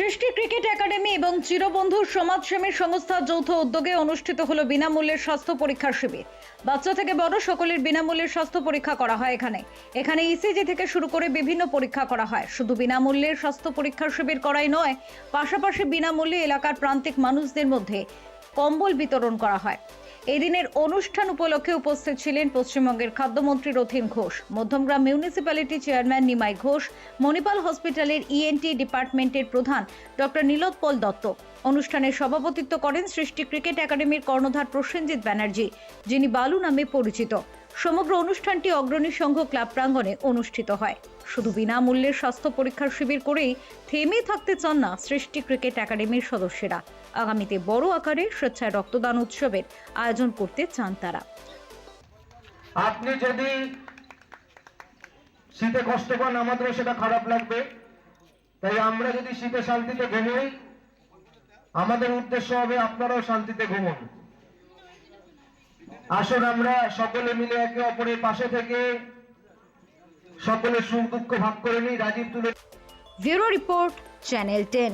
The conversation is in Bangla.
সৃষ্টি ক্রিকেট একাডেমি এবং চিরবন্ধু সমাজসেবী সংস্থা যৌথ উদ্যোগে অনুষ্ঠিত হলো বিনামূল্যে স্বাস্থ্য পরীক্ষার শিবির। বাচ্চা থেকে বড় সকলের বিনামূল্যে স্বাস্থ্য পরীক্ষা করা হয় এখানে। এখানে ইসিজি থেকে শুরু করে বিভিন্ন পরীক্ষা করা হয়। শুধু বিনামূল্যে স্বাস্থ্য পরীক্ষার শিবির করাই নয়, পাশাপাশি বিনামূল্যে এলাকার প্রান্তিক মানুষদের মধ্যে কম্বল বিতরণ করা হয়। এই দিনের অনুষ্ঠান উপলক্ষে উপস্থিত ছিলেন পশ্চিমবঙ্গের খাদ্যমন্ত্রী রথিন ঘোষ, মধ্যমগ্রাম মিউনিসিপ্যালিটি চেয়ারম্যান নিমাই ঘোষ, মণিপাল হসপিটালের ইএনটি ডিপার্টমেন্টের প্রধান ডক্টর নীলোৎপল দত্ত। অনুষ্ঠানে সভাপতিত্ব করেন সৃষ্টি ক্রিকেট একাডেমির কর্ণধার প্রসেনজিৎ ব্যানার্জি, যিনি বালু নামে পরিচিত। সমগ্র অনুষ্ঠানটি অগ্রণী সংঘ ক্লাব প্রাঙ্গণে অনুষ্ঠিত হয়। শুধু বিনামূল্যে স্বাস্থ্য পরীক্ষার শিবির করেই থেমে থাকতে চান না সৃষ্টি ক্রিকেট একাডেমির সদস্যরা। আগামীতে বড় আকারে স্বেচ্ছায় রক্তদান উৎসবের আয়োজন করতে চান তারা। আপনি যদি শীতে কষ্ট পান, আমাদেরও সেটা খারাপ লাগবে। তাই আমরা যদি শীতে শান্তিতে ঘুমোই, আমাদের উদ্দেশ্য হবে আপনারাও শান্তিতে ঘুমুন। আসুন আমরা সকলে মিলে একে অপরের পাশে থেকে সকলের সুখ দুঃখ ভাগ করে নিই, রাজীব তুলে ব্যুরো রিপোর্ট, চ্যানেল টেন।